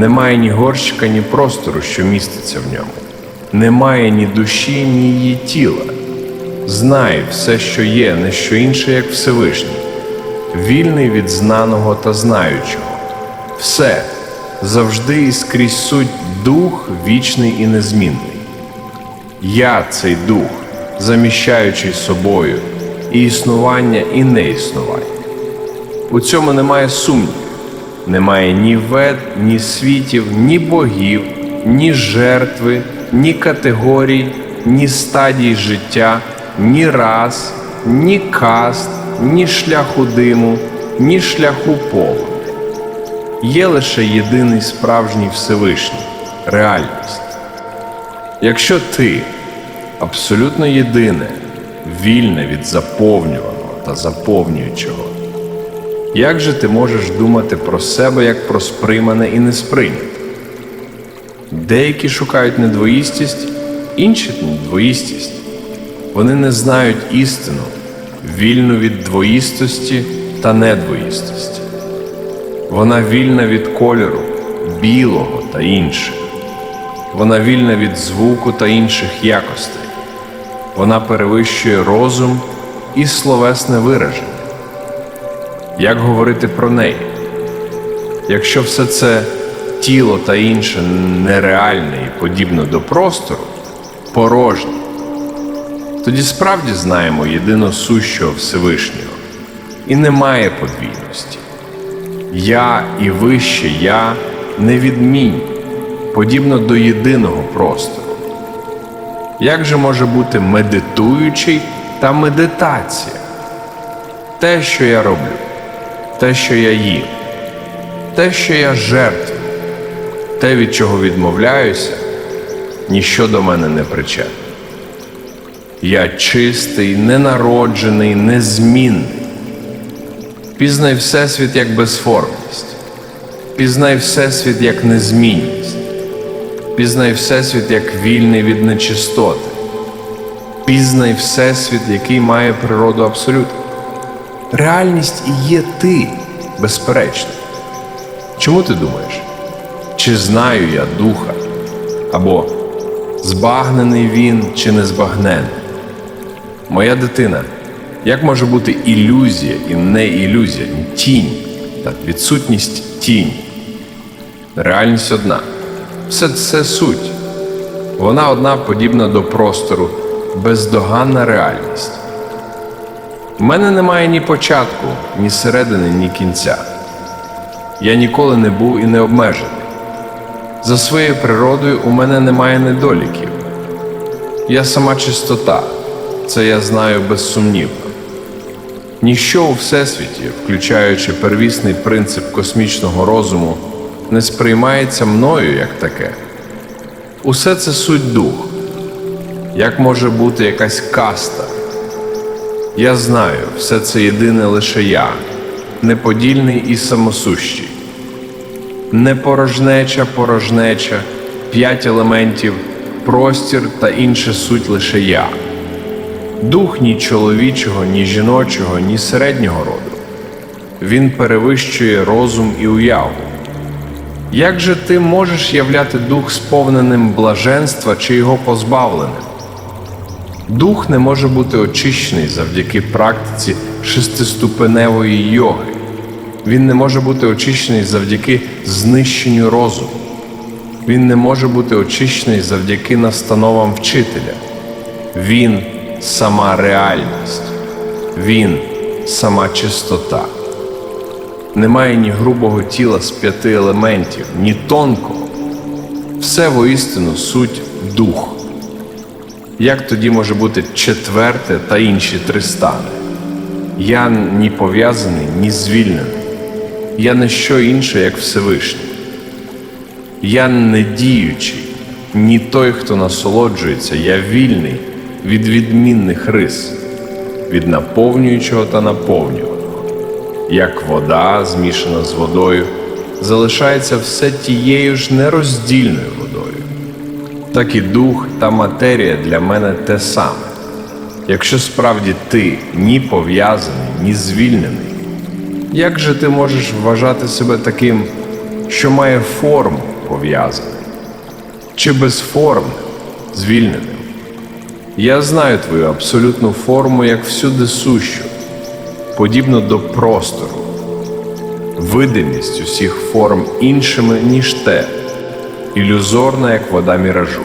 Немає ні горщика, ні простору, що міститься в ньому. Немає ні душі, ні її тіла. Знає все, що є, не що інше, як Всевишній, вільний від знаного та знаючого. Все завжди і скрізь суть дух вічний і незмінний. Я цей дух, заміщаючий собою і існування, і неіснування. У цьому немає сумнівів, немає ні вед, ні світів, ні богів, ні жертви, ні категорій, ні стадій життя, ні рас, ні каст, ні шляху диму, ні шляху полу. Є лише єдиний справжній Всевишній реальність. Якщо ти абсолютно єдине, вільне від заповнюваного та заповнюючого, як же ти можеш думати про себе як про сприймане і несприйняте? Деякі шукають недвоїстість, інші недвоїстість. Вони не знають істину, вільну від двоїстості та недвоїстості. Вона вільна від кольору, білого та інших. Вона вільна від звуку та інших якостей. Вона перевищує розум і словесне вираження. Як говорити про неї? Якщо все це тіло та інше нереальне і подібно до простору, порожнє, тоді справді знаємо єдино сущого Всевишнього, і немає подвійності. Я і вище я невідмінні, подібно до єдиного простору. Як же може бути медитуючий та медитація? Те, що я роблю, те, що я їм, те, що я жертвую, те, від чого відмовляюся, ніщо до мене не причетне. Я чистий, ненароджений, незмінний. Пізнай Всесвіт як безформність, пізнай Всесвіт як незмінність, пізнай Всесвіт як вільний від нечистоти, пізнай Всесвіт, який має природу абсолюту. Реальність і є ти, безперечно. Чому ти думаєш? Чи знаю я духа? Або збагнений він чи не збагнений? Моя дитина, як може бути ілюзія і не ілюзія, тінь та відсутність тіні? Реальність одна. Все це суть. Вона одна подібна до простору, бездоганна реальність. У мене немає ні початку, ні середини, ні кінця. Я ніколи не був і не обмежений. За своєю природою у мене немає недоліків. Я сама чистота, це я знаю безсумнівно. Ніщо у Всесвіті, включаючи первісний принцип космічного розуму, не сприймається мною як таке. Усе це суть дух. Як може бути якась каста? Я знаю, все це єдине лише я, неподільний і самосущий. Не порожнеча, п'ять елементів, простір та інше суть лише я. Дух ні чоловічого, ні жіночого, ні середнього роду. Він перевищує розум і уяву. Як же ти можеш являти дух сповненим блаженства чи його позбавленим? Дух не може бути очищений завдяки практиці шестиступеневої йоги. Він не може бути очищений завдяки знищенню розуму. Він не може бути очищений завдяки настановам вчителя. Він сама реальність, він сама чистота. Немає ні грубого тіла з п'яти елементів, ні тонкого. Все воістину суть дух. Як тоді може бути четверте та інші три стани? Я ні пов'язаний, ні звільнений. Я не що інше, як Всевишній. Я не діючий, ні той, хто насолоджується, я вільний від відмінних рис, від наповнюючого та наповнюваного. Як вода, змішана з водою, залишається все тією ж нероздільною водою так і дух та матерія для мене те саме. Якщо справді ти ні пов'язаний, ні звільнений, як же ти можеш вважати себе таким що має форму пов'язаний, чи безформним, звільненим. Я знаю твою абсолютну форму як всюди сущу, подібно до простору, видимість усіх форм іншими, ніж те, ілюзорна, як вода міражу.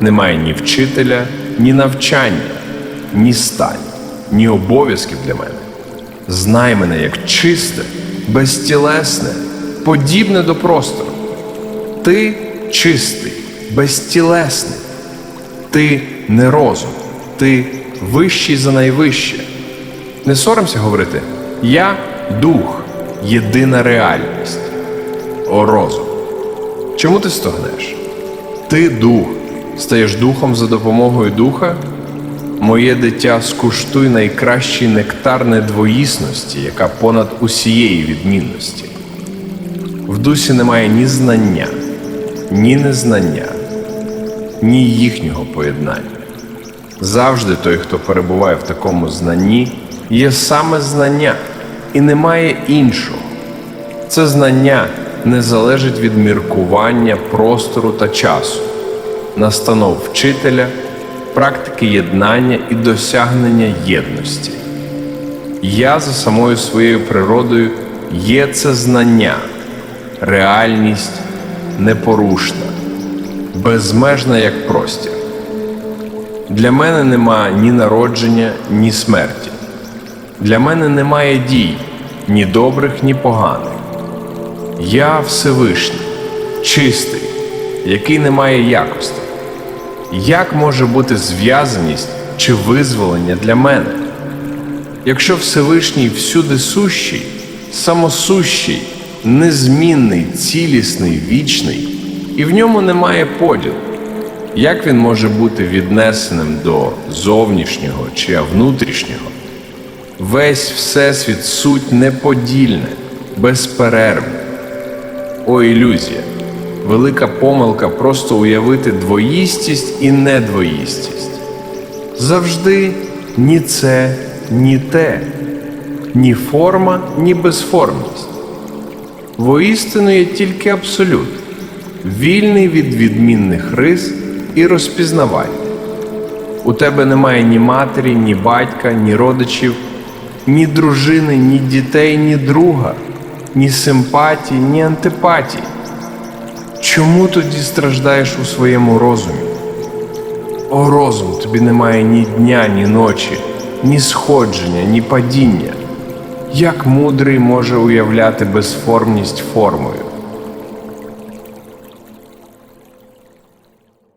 Немає ні вчителя, ні навчання, ні стань, ні обов'язків для мене. Знай мене як чисте, безтілесне, подібне до простору. Ти чистий, безтілесний. Ти не розум, ти вищий за найвище. Не соромся говорити Я дух, єдина реальність. О розум. Чому ти стогнеш? Ти дух, стаєш духом за допомогою духа? Моє дитя, скуштуй найкращий нектар недвоїсності, яка понад усієї відмінності. В дусі немає ні знання, ні незнання, ні їхнього поєднання. Завжди той, хто перебуває в такому знанні, є саме знання і немає іншого. Це знання не залежить від міркування простору та часу, настанов вчителя, практики єднання і досягнення єдності. Я за самою своєю природою є це знання, реальність непорушна, безмежна як простір. Для мене нема ні народження, ні смерті. Для мене немає дій ні добрих, ні поганих. Я Всевишній, чистий, який не має якості. Як може бути зв'язаність чи визволення для мене? Якщо Всевишній всюди сущий, самосущий, незмінний, цілісний, вічний, і в ньому немає поділу, як він може бути віднесеним до зовнішнього чи внутрішнього? Весь Всесвіт суть неподільне, безперервне. О, ілюзія! Велика помилка просто уявити двоїстість і недвоїстість. Завжди ні це, ні те, ні форма, ні безформність. Воістину є тільки абсолют, вільний від відмінних рис і розпізнавання. У тебе немає ні матері, ні батька, ні родичів, ні дружини, ні дітей, ні друга, ні симпатії, ні антипатії. Чому тоді страждаєш у своєму розумі? О, розум, тобі немає ні дня, ні ночі, ні сходження, ні падіння. Як мудрий може уявляти безформність формою?